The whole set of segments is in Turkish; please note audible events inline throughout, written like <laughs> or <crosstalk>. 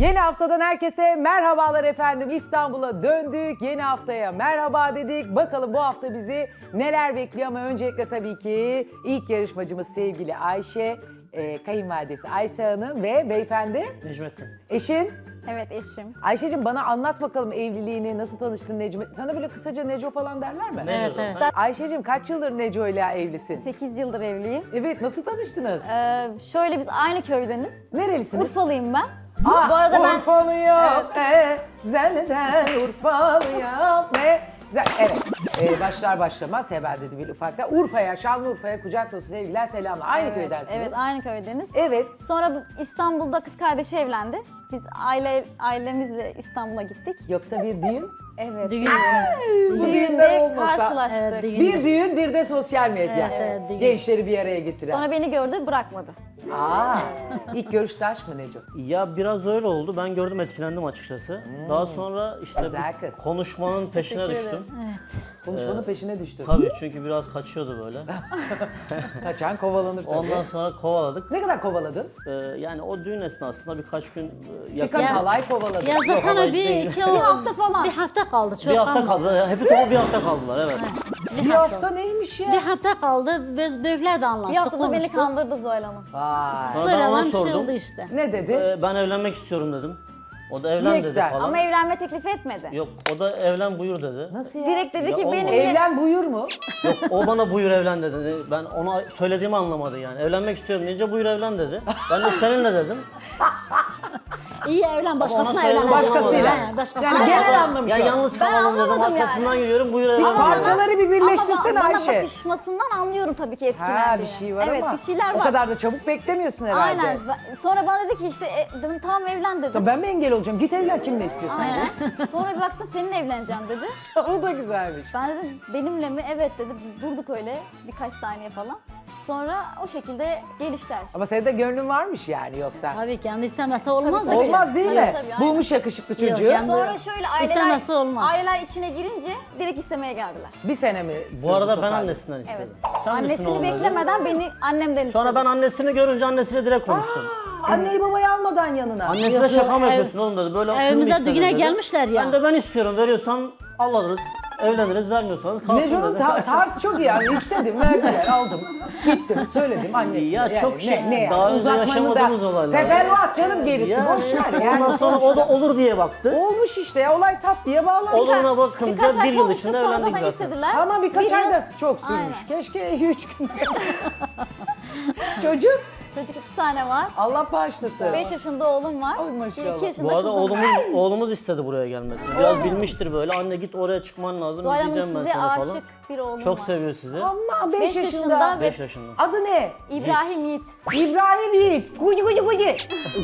Yeni haftadan herkese merhabalar efendim. İstanbul'a döndük. Yeni haftaya merhaba dedik. Bakalım bu hafta bizi neler bekliyor ama öncelikle tabii ki ilk yarışmacımız sevgili Ayşe, e, kayınvalidesi Ayşe Hanım ve beyefendi Necmettin. eşin. Evet eşim. Ayşe'cim bana anlat bakalım evliliğini, nasıl tanıştın Necmi? Sana böyle kısaca Neco falan derler mi? Neco Evet, zaten. evet. Ayşe'cim kaç yıldır Neco ile evlisin? 8 yıldır evliyim. Evet, nasıl tanıştınız? Ee, şöyle biz aynı köydeniz. Nerelisiniz? Urfalıyım ben. Ah, Bu arada ben Urfalıyam, e, zenden Urfalıyam, e. Güzel, Evet, ee, başlar başlamaz hemen dedi bir ufakta. Urfa'ya, Şanlıurfa'ya kucak dolusu sevgiler, selamlar. Aynı evet, köydensiniz. Evet, aynı köydeniz. Evet, Sonra bu- İstanbul'da kız kardeşi evlendi. Biz aile ailemizle İstanbul'a gittik. yoksa bir düğün? Evet. Düğün. Bu düğünler Düğünde olmasa- karşılaştık. Evet. Bir düğün, bir de sosyal medya. Evet, evet, düğün. Gençleri bir araya getiren. Sonra beni gördü bırakmadı. Aa, ilk görüşte aşk mı Neco? Ya biraz öyle oldu. Ben gördüm etkilendim açıkçası. Daha sonra işte Güzel bir kız. konuşmanın peşine düştüm. Konuşmanın peşine düştün. Tabii çünkü biraz kaçıyordu böyle. <laughs> Kaçan kovalanır tabii. Ondan sonra kovaladık. Ne kadar kovaladın? Ee, yani o düğün esnasında birkaç gün e, yakın. Birkaç halay kovaladın. Ya zaten o bir, iki, Bir hafta falan. Bir hafta kaldı. Çok bir hafta kaldı. Hepi topu bir hafta kaldılar evet. Bir hafta neymiş ya? Bir hafta kaldı. Biz büyükler de anlaştık. Bir haftada beni konuştuk. kandırdı Zuhal Hanım. Vay. Sonra ben ona Sonradan şey sordum. oldu işte. Ne dedi? Ee, ben evlenmek istiyorum dedim. O da evlen Ne dedi güzel. falan. Ama evlenme teklifi etmedi. Yok o da evlen buyur dedi. Nasıl ya? Direkt dedi Ya ki benimle... Evlen buyur mu? Yok o bana buyur evlen dedi. Ben ona söylediğimi anlamadı yani. Evlenmek istiyorum deyince buyur evlen dedi. Ben de seninle dedim. İyi evlen başkasına evlen. Başkasıyla. He, başkasına Yani evlen. genel anlamış Ya o. yalnız Ben kalalım dedim. anlamadım yani. Arkasından gidiyorum buyur evlen dedi. Parçaları bir birleştirsen Ayşe. bana bakışmasından anlıyorum tabii ki etkilendiğini. Ha bir şey var evet, ama bir şeyler o var. kadar da çabuk beklemiyorsun herhalde. Aynen. Sonra bana dedi ki işte e, dedim tamam evlen dedim. Ya Ben mi engel olacağım? Git evlen kimle istiyorsan. Aynen. Sonra bir baktım seninle evleneceğim dedi. <laughs> o da güzelmiş. Ben dedim benimle mi? Evet dedi. Biz durduk öyle birkaç saniye falan. Sonra o şekilde gelişti her şey. Ama senin de gönlün varmış yani yoksa. Tabii kendi istemese olmaz. Tabii, mı? Olmaz değil Tabii, mi? tabii, aynen. Bulmuş yakışıklı çocuğu. yani- Sonra şöyle aileler, İstemezse olmaz. aileler içine girince direkt istemeye geldiler. Bir sene mi? Bu arada ben annesinden istedim. Evet. Sen misin Annesini oğlum dedi. beklemeden beni annemden istedi. Sonra ben annesini görünce annesiyle direkt konuştum. Anneyi babayı almadan yanına. Annesine Yok, şaka mı yapıyorsun oğlum dedi. Böyle kız mı evimize istedin düğüne dedi. gelmişler ya. Ben de ben istiyorum. Veriyorsan alırız. Evleniriz. Vermiyorsanız kalsın Neco'nun dedi. ta- tarzı çok iyi yani istedim verdiler aldım gittim söyledim annesine. Ya yani çok şey, ne, daha yani, önce uzatmanın yaşamadığımız da olaylar. Teferruat canım gerisi Ya, boş ver yani. Ondan sonra o da olur diye baktı. Olmuş işte ya olay tat diye bağlanmış. Oluruna Birkaç bakınca ay bir yıl konuştuk, içinde sonra evlendik bana zaten. istediler. Ama birkaç Bir ay yıl- da çok sürmüş. Aynen. Keşke <laughs> üç gün. Çocuk Çocuk iki tane var. Allah bağışlasın. 5 yaşında oğlum var. Ay Bir maşallah. iki yaşında Bu arada kızım var. oğlumuz oğlumuz istedi buraya gelmesini. Biraz bilmiştir böyle. Anne git oraya çıkman lazım. Zuhal Hanım Gideceğim ben size sana aşık falan. Bir oğlum Çok var. seviyor sizi. Ama 5 Beş yaşında. yaşında ve- 5 yaşında. Adı ne? İbrahim Yiğit. İbrahim Yiğit. Gucu gucu gucu.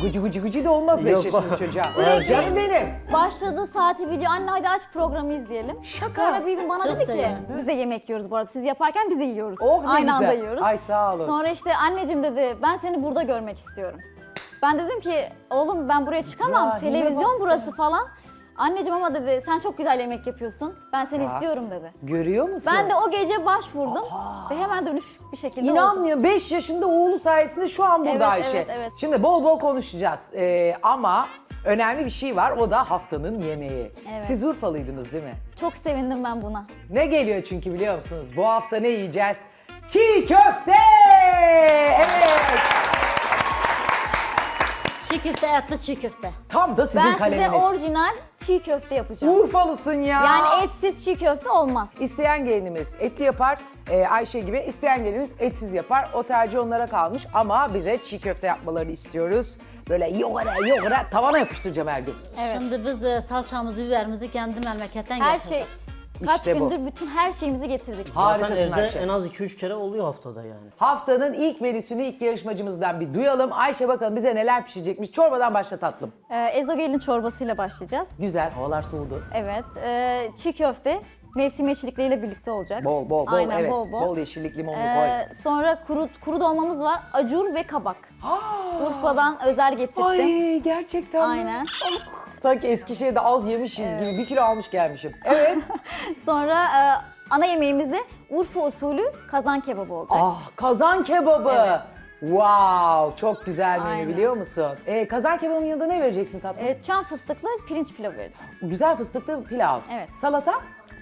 Gucu gucu gucu da olmaz 5 Yok. yaşında çocuğa. Sürekli- Canım benim. Başladığı saati biliyor. Anne hadi aç programı izleyelim. Şaka. Sonra bir gün bana Çok dedi ki biz de yemek yiyoruz bu arada. Siz yaparken biz de yiyoruz. Oh ne Aynı güzel. anda yiyoruz. Ay sağ olun. Sonra işte anneciğim dedi ben seni burada görmek istiyorum. Ben dedim ki oğlum ben buraya çıkamam. İbrahim'e Televizyon burası falan. Anneciğim ama dedi sen çok güzel yemek yapıyorsun. Ben seni Ya. istiyorum dedi. Görüyor musun? Ben de o gece başvurdum ve hemen dönüş bir şekilde oldu. İnanmıyorum 5 yaşında oğlu sayesinde şu an burada Evet, Ayşe. evet, evet. Şimdi bol bol konuşacağız Ee, ama önemli bir şey var o da haftanın yemeği. Evet. Siz Urfalıydınız değil mi? Çok sevindim ben buna. Ne geliyor çünkü biliyor musunuz? Bu hafta ne yiyeceğiz? Çiğ köfte! Evet! Çiğ köfte, etli çiğ köfte. Tam da sizin ben size kaleminiz. orijinal çiğ köfte yapacağım. Urfalısın ya. Yani etsiz çiğ köfte olmaz. İsteyen gelinimiz etli yapar, e, Ayşe gibi. isteyen gelinimiz etsiz yapar. O tercih onlara kalmış ama bize çiğ köfte yapmalarını istiyoruz. Böyle yoğura yoğura tavana yapıştıracağım her gün. Evet. Şimdi biz e, salçamızı, biberimizi kendi memleketten Her getirdik. şey kaç İşte bu. gündür bütün her şeyimizi getirdik. Zaten Harikasın evde Ayşe. en az 2-3 kere oluyor haftada yani. Haftanın ilk menüsünü ilk yarışmacımızdan bir duyalım. Ayşe bakalım bize neler pişirecekmiş. Çorbadan başla tatlım. Ee, ezogelin çorbasıyla başlayacağız. Güzel, havalar soğudu. Evet. ee, çiğ köfte mevsim yeşillikleriyle birlikte olacak. Bol bol bol Aynen, evet. bol bol. yeşillik limonlu koy. Ee, sonra kuru, kuru dolmamız var. Acur ve kabak. Urfa'dan özel getirdim. Ay gerçekten mi? Aynen. Sanki Eskişehir'de az yemişiz gibi bir kilo almış gelmişim. Evet. <laughs> Sonra ee, ana yemeğimiz de Urfa usulü kazan kebabı olacak. ah kazan kebabı. Evet. Wow, çok güzel menü Aynen. biliyor musun? Ee, kazan kebabının yanında ne vereceksin tatlım? E, çam fıstıklı pirinç pilavı vereceğim. Güzel fıstıklı pilav. Evet. Salata?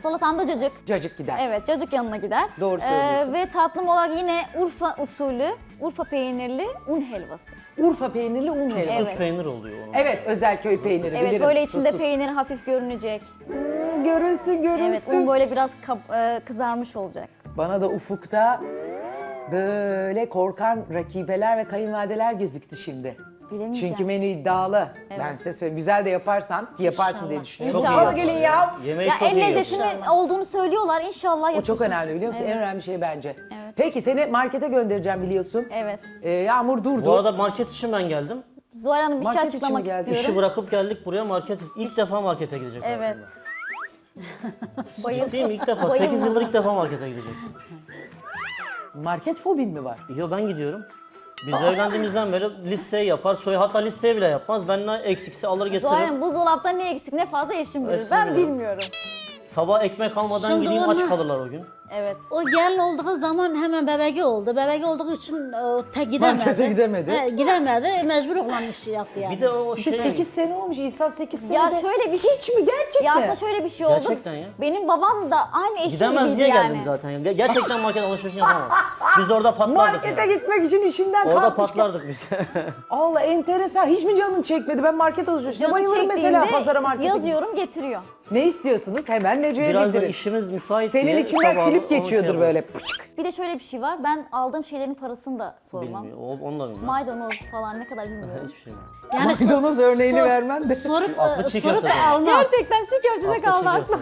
Salatamda cacık. Cacık gider. Evet, cacık yanına gider. Doğru söylüyorsun. ve tatlım olarak yine Urfa usulü, Urfa peynirli un helvası. Urfa peynirli un helvası. Evet. Tuz peynir oluyor onun. Evet, özel köy peyniri Evet, bilirim. böyle içinde Tuzsuz. peynir hafif görünecek. Hmm, Görünsün, görünsün. Evet, un böyle biraz e, kızarmış olacak. Bana da ufukta böyle korkan rakibeler ve kayınvalideler gözüktü şimdi. Bilemeyeceğim. Çünkü menü iddialı. Ben size söyleyeyim. Güzel de yaparsan ki yaparsın diye düşünüyorum. İnşallah. Çok gelin ya. Yemeği Ya çok el iyi lezzetinin olduğunu söylüyorlar. İnşallah O çok önemli biliyor musun? En önemli şey bence. Evet. Peki seni markete göndereceğim biliyorsun. Evet. Ee, Yağmur durdu. Bu arada market için ben geldim. Zuhal Hanım bir şey Market için mi açıklamak geldin? İşi istiyorum. bırakıp geldik buraya market. İlk defa markete gidecek. Evet. hayatımda. <laughs> Ciddiyim ilk defa. Bayılma. 8 yıldır ilk defa markete gidecek. <laughs> Market fobin mi var? Yo ben gidiyorum. Biz evlendiğimizden beri listeyi yapar. Soy hatta listeye bile yapmaz. Ben ne eksikse alır getiririm. Hanım buzdolapta ne eksik ne fazla eşim bilir. Hepsini Ben biliyorum. bilmiyorum. Sabah ekmek almadan Şimdi gideyim aç onu- kalırlar o gün. Evet. O gelin olduğu zaman hemen bebeği oldu. Bebeği olduğu için e, tek gidemedi. Markete gidemedi. He, gidemedi. Mecbur olan işi yaptı yani. Bir de o Bir şey... de 8 sene olmuş. İsa 8 sene Ya de- şöyle bir şey. Hiç mi gerçek Ya mi? aslında şöyle bir şey oldu. Gerçekten ya. Benim babam da aynı eşim Gidemez gibiydi diye yani. geldim zaten. Ger- Gerçekten market alışverişini yapamam. Biz de orada patlardık. Markete yani. gitmek için işinden Orada kalkmış. patlardık biz. <laughs> Allah enteresan. Hiç mi canın çekmedi? Ben market alışverişine Canı bayılırım mesela çektiğinde pazara markete. yazıyorum getiriyor. Ne istiyorsunuz? Hemen Neco'ya Biraz da bildirin. işimiz müsait diye. Senin içinden sabah onu şey geçiyordur yapıyoruz. böyle. Pıçık. Bir de şöyle bir şey var. Ben aldığım şeylerin parasını da sormam. Bilmiyor. O, onu da bilmez. Maydanoz falan ne kadar bilmiyorum. <laughs> Hiçbir şey bilmiyor. Yani Maydanoz örneğini vermen de. sorup, Aklı çiğ sorup köftede. almaz. Gerçekten çiğ köftede kaldı aklım.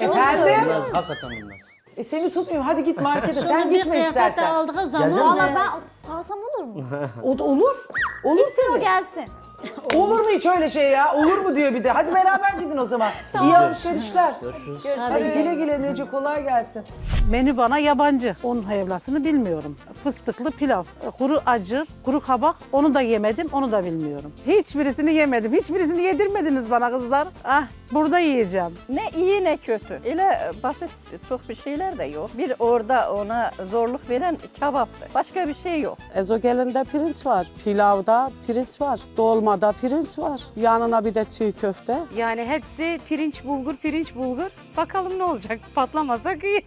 Efendim? Bilmez, hakikaten bilmez. E seni tutmayayım. Hadi git markete. Sen gitme istersen. aldığı zaman Gelecek misin? Valla ben alsam olur mu? O da olur. Olur Gitsin o tabii. gelsin. Olur mu hiç öyle şey ya? Olur mu diyor bir de. Hadi beraber gidin o zaman. İyi alışverişler. Görüşürüz. Hadi güle güle Neco kolay gelsin. Menü bana yabancı. Onun helvasını bilmiyorum. Fıstıklı pilav, kuru acır, kuru kabak onu da yemedim, onu da bilmiyorum. Hiçbirisini yemedim. Hiçbirisini yedirmediniz bana kızlar. Ah, burada yiyeceğim. Ne iyi ne kötü. Öyle basit çok bir şeyler de yok. Bir orada ona zorluk veren kebaptı. Başka bir şey yok. Ezogelinde pirinç var, pilavda pirinç var, dolmada pirinç var. Yanına bir de çiğ köfte. Yani hepsi pirinç bulgur pirinç bulgur. Bakalım ne olacak patlamasak iyi.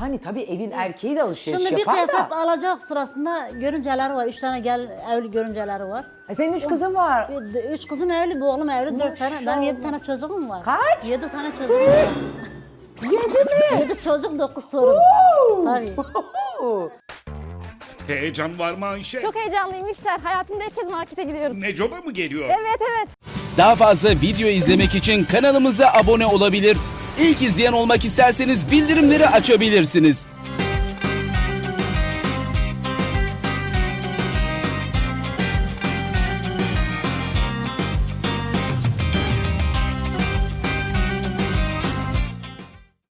Yani tabii evin erkeği de alışveriş Şimdi bir yapar kıyafet da. alacak sırasında görümceleri var. Üç tane gel evli görümceleri var. E, Senin üç kızın var. Üç kızım evli, bir oğlum evli, dört tane. Benim yedi tane çocuğum var. Kaç? Yedi tane çocuğum var. Yedi mi? Yedi çocuk, dokuz torun. Tabii. Heyecan var mı Ayşe? Çok heyecanlıyım Mikser. Hayatımda ilk kez markete gidiyorum. Necoba mı geliyor? Evet evet. Daha fazla video izlemek için kanalımıza abone olabilir. İlk izleyen olmak isterseniz bildirimleri açabilirsiniz.